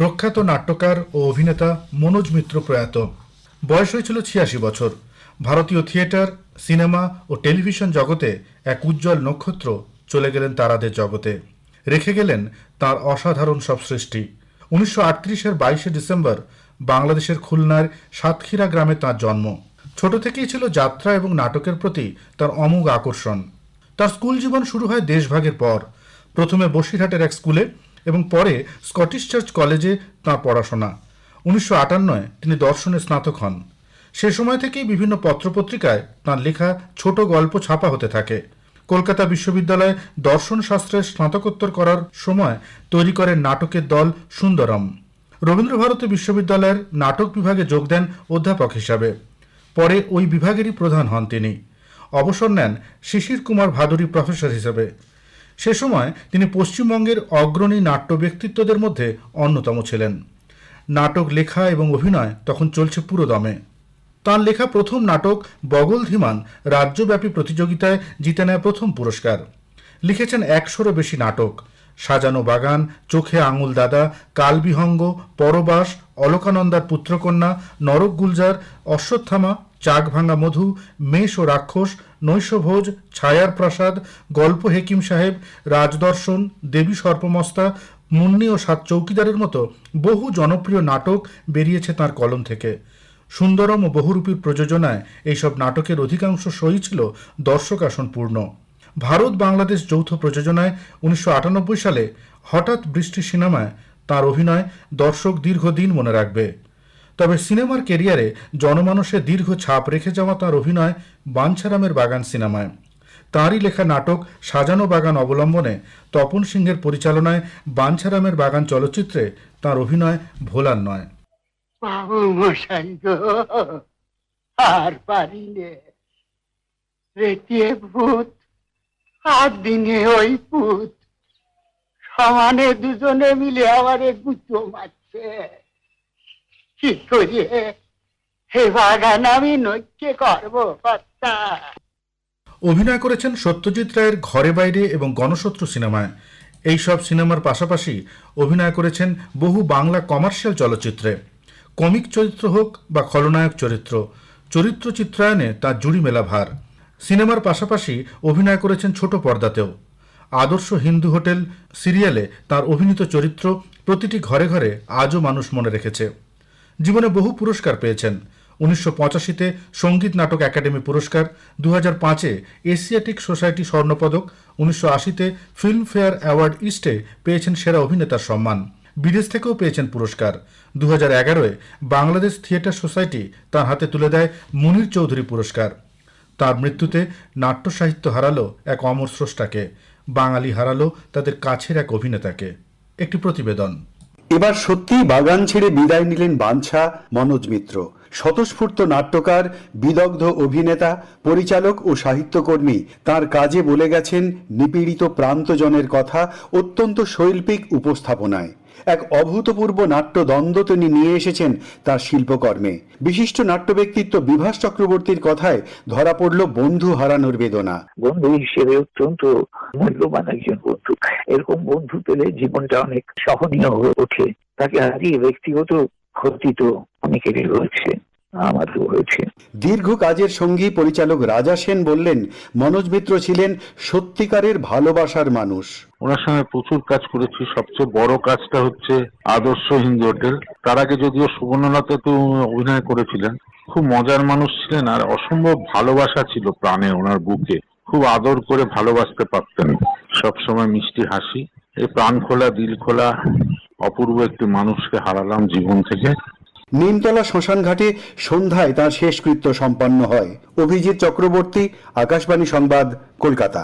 প্রখ্যাত নাট্যকার ও অভিনেতা মনোজ মিত্র প্রয়াত। বয়স হয়েছিল ছিয়াশি বছর। ভারতীয় থিয়েটার, সিনেমা ও টেলিভিশন জগতে এক উজ্জ্বল নক্ষত্র চলে গেলেন তারাদের জগতে। রেখে গেলেন তার অসাধারণ সব সৃষ্টি। উনিশশো আটত্রিশের বাইশে ডিসেম্বর বাংলাদেশের খুলনার সাতক্ষীরা গ্রামে তার জন্ম। ছোট থেকেই ছিল যাত্রা এবং নাটকের প্রতি তার অমোঘ আকর্ষণ। তার স্কুল জীবন শুরু হয় দেশভাগের পর। প্রথমে বসিরহাটের এক স্কুলে এবং পরে স্কটিশ চার্চ কলেজে তাঁর পড়াশোনা। উনিশশো আটান্নয় তিনি দর্শনে স্নাতক হন। সে সময় থেকেই বিভিন্ন পত্রপত্রিকায় তাঁর লেখা ছোট গল্প ছাপা হতে থাকে। কলকাতা বিশ্ববিদ্যালয়ে দর্শন শাস্ত্রে স্নাতকোত্তর করার সময় তৈরি করেন নাটকের দল সুন্দরম। রবীন্দ্রভারতী বিশ্ববিদ্যালয়ের নাটক বিভাগে যোগ দেন অধ্যাপক হিসাবে। পরে ওই বিভাগেরই প্রধান হন তিনি। অবসর নেন শিশির কুমার ভাদুরী প্রফেসর হিসেবে। সে সময় তিনি পশ্চিমবঙ্গের অগ্রণী নাট্য ব্যক্তিত্বদের মধ্যে অন্যতম ছিলেন। নাটক, লেখা এবং অভিনয় তখন চলছে পুরো দমে। তাঁর লেখা প্রথম নাটক বগল ধীমান রাজ্যব্যাপী প্রতিযোগিতায় জিতে নেয় প্রথম পুরস্কার। লিখেছেন একশোরও বেশি নাটক। সাজানো বাগান, চোখে আঙুল দাদা, কালবিহঙ্গ, পরবাস, অলকানন্দার পুত্রকন্যা, নরক গুলজার, অশ্বত্থামা চাক ভাঙা মধু, মেষ ও রাক্ষস, নৈশভোজ ছায়ার প্রাসাদ গল্প হেকিম সাহেব, রাজদর্শন, দেবী সর্পমস্তা, মুন্নি ও সাত চৌকিদারের মতো বহু জনপ্রিয় নাটক বেরিয়েছে তার কলম থেকে। সুন্দরম ও বহুরূপীর প্রযোজনায় এইসব নাটকের অধিকাংশ সই ছিল দর্শক আসন পূর্ণ। ভারত বাংলাদেশ যৌথ প্রযোজনায় উনিশশো আটানব্বই সালে হঠাৎ বৃষ্টি সিনেমায় তার অভিনয় দর্শক দীর্ঘদিন মনে রাখবে। তবে সিনেমার কেরিয়ারে জনমানসে দীর্ঘ ছাপ রেখে যাওয়া তার অভিনয় বাঞ্ছারামের বাগান সিনেমায়। তাঁরই লেখা নাটক সাজানো বাগান অবলম্বনে তপন সিংহের পরিচালনায় বাঞ্ছারামের বাগান চলচ্চিত্রে তার অভিনয় ভোলার নয়। সমানে দুজনে মিলে আমারে গুতো মারছে। কি হে বাগান আমি করব অভিনয় করেছেন সত্যজিৎ রায়ের ঘরে বাইরে এবং গণশত্রু সিনেমায়। এই সব সিনেমার পাশাপাশি অভিনয় করেছেন বহু বাংলা কমার্শিয়াল চলচ্চিত্রে। কমিক চরিত্র হোক বা খলনায়ক চরিত্র চরিত্র চিত্রায়নে তার জুড়ি মেলা ভার। সিনেমার পাশাপাশি অভিনয় করেছেন ছোট পর্দাতেও। আদর্শ হিন্দু হোটেল সিরিয়ালে তার অভিনীত চরিত্র প্রতিটি ঘরে ঘরে আজও মানুষ মনে রেখেছে। জীবনে বহু পুরস্কার পেয়েছেন। উনিশশো পঁচাশিতে সংগীত নাটক একাডেমি পুরস্কার দু হাজার পাঁচে এশিয়াটিক সোসাইটি স্বর্ণপদক, উনিশশো আশিতে ফিল্মফেয়ার অ্যাওয়ার্ড ইস্টে পেয়েছেন সেরা অভিনেতার সম্মান। বিদেশ থেকেও পেয়েছেন পুরস্কার। দু হাজার এগারোয় বাংলাদেশ থিয়েটার সোসাইটি তার হাতে তুলে দেয় মুনির চৌধুরী পুরস্কার। তার মৃত্যুতে নাট্য সাহিত্য হারালো এক অমর স্রষ্টাকে। বাঙালি হারালো তাদের কাছের এক অভিনেতাকে। একটি প্রতিবেদন। এবার সত্যিই বাগান ছেড়ে বিদায় নিলেন বাঞ্ছা মনোজ মিত্র। স্বতঃস্ফূর্ত নাট্যকার, বিদগ্ধ অভিনেতা, পরিচালক ও সাহিত্যকর্মী, তার কাজে বলে গেছেন নিপীড়িত প্রান্তজনের কথা অত্যন্ত শৈল্পিক উপস্থাপনায়। এক অভূতপূর্ব নাট্যদ্বন্দ্ব তিনি নিয়ে এসেছেন তার শিল্পকর্মে। বিশিষ্ট নাট্য ব্যক্তিত্ব বিভাস চক্রবর্তীর কথায় ধরা পড়ল বন্ধু হারানোর বেদনা। বন্ধু হিসেবে অত্যন্ত মূল্যবান একজন বন্ধু। এরকম বন্ধু পেলে জীবনটা অনেক সহনীয় হয়ে ওঠে। তাকে হারিয়ে ব্যক্তিগত ক্ষতি তো অনেকেরই রয়েছে। আমারও হয়েছে। দীর্ঘ কাজের সঙ্গী পরিচালক রাজা সেন বললেন মনোজ মিত্র ছিলেন সত্যিকারের ভালোবাসার মানুষ। ওনার সঙ্গে প্রচুর কাজ করেছি। সবচেয়ে বড় কাজটা হচ্ছে আদর্শ হিন্দু হোটেল তার আগে যদিও সুবর্ণলতা তো অভিনয় করেছিলেন। খুব মজার মানুষ ছিলেন আর অসম্ভব ভালোবাসা ছিল প্রাণে ওনার বুকে। খুব আদর করে ভালোবাসতে পারতেন। সব সময় মিষ্টি হাসি। এই প্রাণ খোলা দিল খোলা অপূর্ব একটি মানুষকে হারালাম জীবন থেকে। নিমতলা শ্মশানঘাটে সন্ধ্যায় তাঁর শেষকৃত্য সম্পন্ন হয়। অভিজিৎ চক্রবর্তী আকাশবাণী সংবাদ কলকাতা।